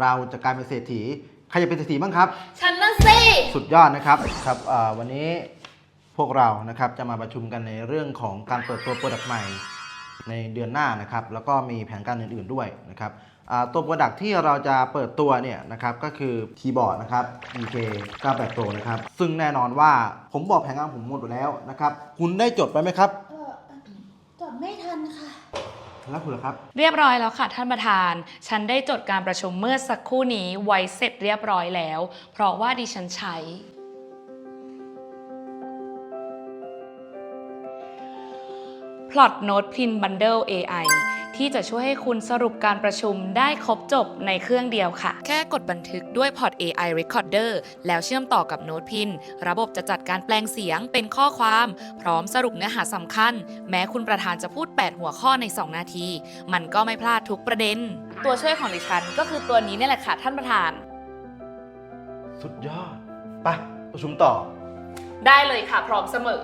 เราจะกลายเป็นเศรษฐีใครจะเป็นเศรษฐีบ้างครับ ฉันน่ะสิสุดยอดนะครับครับเอ่อวันนี้พวกเรานะครับจะมาประชุมกันในเรื่องของการเปิดตัวโปรดักต์ใหม่ในเดือนหน้านะครับแล้วก็มีแผนการอื่นๆด้วยนะครับอ่าตัวโปรดักต์ที่เราจะเปิดตัวเนี่ยนะครับก็คือคีย์บอร์ดนะครับ EK 98 Pro นะครับซึ่งแน่นอนว่าผมบอกแผนงานผมหมดแล้วนะครับคุณได้จดไปไหมครับ เออจดไม่ทันค่ะ แล้วคุณครับ เรียบร้อยแล้วค่ะท่านประธาน ฉันได้จดการประชุมเมื่อสักครู่นี้ไว้เสร็จเรียบร้อยแล้ว เพราะว่าดิฉันใช้ Plot Note Pin Bundle AI ที่จะช่วยให้คุณสรุปการประชุมได้ครบจบในเครื่องเดียวค่ะ แค่กดบันทึกด้วย Pod AI Recorder แล้วเชื่อมต่อกับ Note Pin ระบบจะจัดการแปลงเสียงเป็นข้อความ พร้อมสรุปเนื้อหาสำคัญ แม้คุณประธานจะพูด 8 หัวข้อใน 2 นาที มันก็ไม่พลาดทุกประเด็น ตัวช่วยของดิฉันก็คือตัวนี้นี่แหละค่ะท่านประธาน สุดยอด ไป ประชุมต่อ ได้เลยค่ะพร้อมเสมอ